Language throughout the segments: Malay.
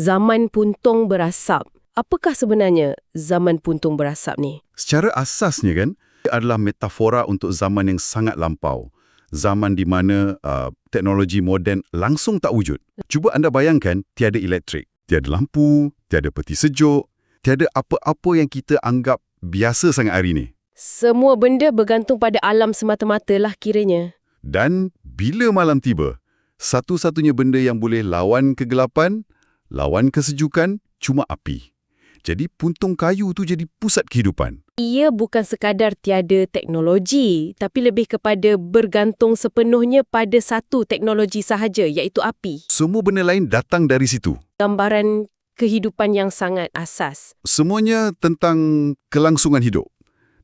Zaman puntung berasap. Apakah sebenarnya zaman puntung berasap ni? Secara asasnya kan, ia adalah metafora untuk zaman yang sangat lampau. Zaman di mana uh, teknologi moden langsung tak wujud. Cuba anda bayangkan tiada elektrik, tiada lampu, tiada peti sejuk, tiada apa-apa yang kita anggap biasa sangat hari ni. Semua benda bergantung pada alam semata-mata lah kiranya. Dan bila malam tiba, satu-satunya benda yang boleh lawan kegelapan, lawan kesejukan, cuma api. Jadi puntung kayu tu jadi pusat kehidupan. Ia bukan sekadar tiada teknologi, tapi lebih kepada bergantung sepenuhnya pada satu teknologi sahaja, iaitu api. Semua benda lain datang dari situ. Gambaran kehidupan yang sangat asas. Semuanya tentang kelangsungan hidup.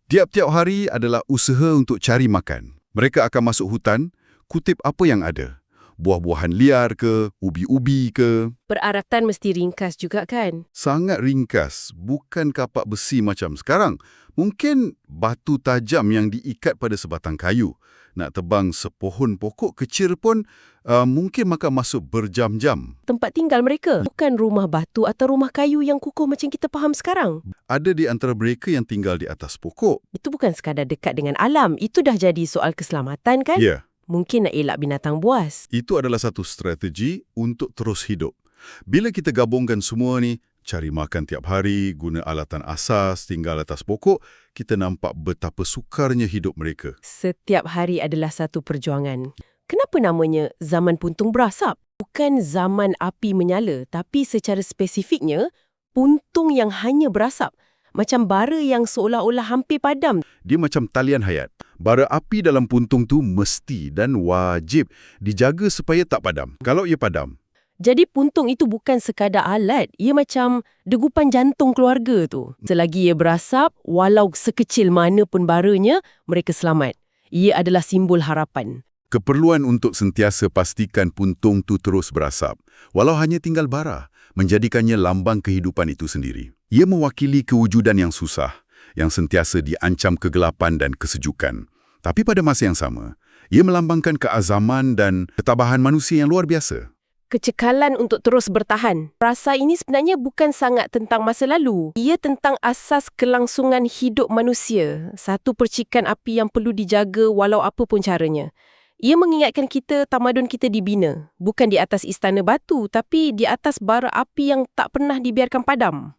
Tiap-tiap hari adalah usaha untuk cari makan. Mereka akan masuk hutan, kutip apa yang ada. Buah-buahan liar ke, ubi-ubi ke. Peraratan mesti ringkas juga kan? Sangat ringkas, bukan kapak besi macam sekarang. Mungkin batu tajam yang diikat pada sebatang kayu. Nak tebang sepohon pokok kecil pun uh, mungkin makan masuk berjam-jam. Tempat tinggal mereka bukan rumah batu atau rumah kayu yang kukuh macam kita faham sekarang. Ada di antara mereka yang tinggal di atas pokok. Itu bukan sekadar dekat dengan alam. Itu dah jadi soal keselamatan kan? Ya, Mungkin nak elak binatang buas. itu adalah satu strategi untuk terus hidup. Bila kita gabungkan semua ni, cari makan tiap hari, guna alatan asas, tinggal atas pokok, kita nampak betapa sukarnya hidup mereka. Setiap hari adalah satu perjuangan. Kenapa namanya zaman puntung berasap? Bukan zaman api menyala, tapi secara spesifiknya, puntung yang hanya berasap. Macam bara yang seolah-olah hampir padam. Dia macam talian hayat. Bara api dalam puntung tu mesti dan wajib dijaga supaya tak padam. Kalau ia padam, Jadi puntung itu bukan sekadar alat, ia macam degupan jantung keluarga tu. Selagi ia berasap, walau sekecil mana pun baranya, mereka selamat. Ia adalah simbol harapan. keperluan untuk sentiasa pastikan puntung tu terus berasap, walau hanya tinggal bara, menjadikannya lambang kehidupan itu sendiri. Ia mewakili kewujudan yang susah, yang sentiasa diancam kegelapan dan kesejukan. Tapi pada masa yang sama, ia melambangkan keazaman dan ketabahan manusia yang luar biasa. Kecekalan untuk terus bertahan. Rasa ini sebenarnya bukan sangat tentang masa lalu. Ia tentang asas kelangsungan hidup manusia. Satu percikan api yang perlu dijaga walau apa pun caranya. Ia mengingatkan kita tamadun kita dibina. Bukan di atas istana batu, tapi di atas bara api yang tak pernah dibiarkan padam.